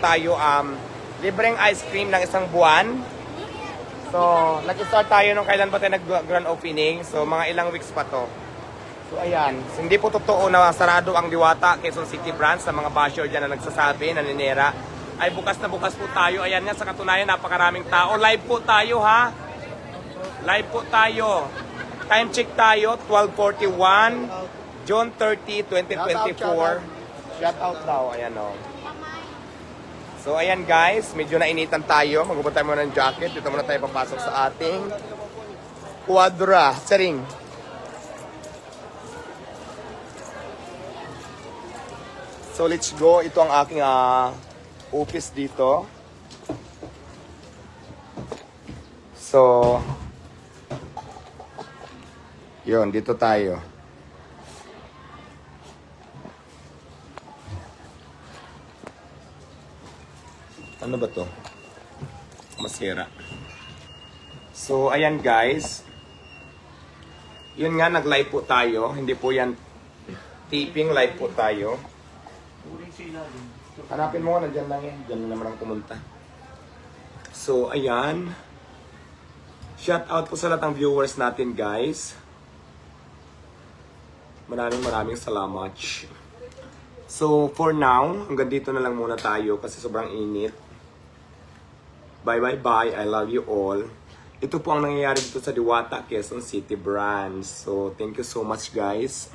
tayo um, libreng ice cream ng isang buwan. So, nag-start tayo nung kailan ba tayo nag-grand opening. So, mga ilang weeks pa to. So, ayan. So, hindi po totoo na sarado ang Diwata Quezon City branch sa mga basher dyan na nagsasabi, naninera. Ay, bukas na bukas po tayo. Ayan nga, sa katunayan, napakaraming tao. Live po tayo, ha? Live po tayo. Time check tayo, 12.41. June 30, 2024. Shout out daw, ayan o. So ayan guys, medyo nainitan tayo. Magubot tayo muna ng jacket. Dito muna tayo papasok sa ating quadra. Saring. So let's go. Ito ang aking ah, office dito. So, yun, dito tayo. Ano ba to? Masira. So, ayan guys. Yun nga, nag-live po tayo. Hindi po yan taping live po tayo. Hanapin mo nga, nandyan lang yan. Diyan naman ang pumunta. So, ayan. Shout out po sa lahat ng viewers natin, guys. Maraming maraming salamat. So, for now, hanggang dito na lang muna tayo kasi sobrang init. Bye bye bye. I love you all. Ito po ang nangyayari dito sa Diwata, Quezon City branch. So, thank you so much guys.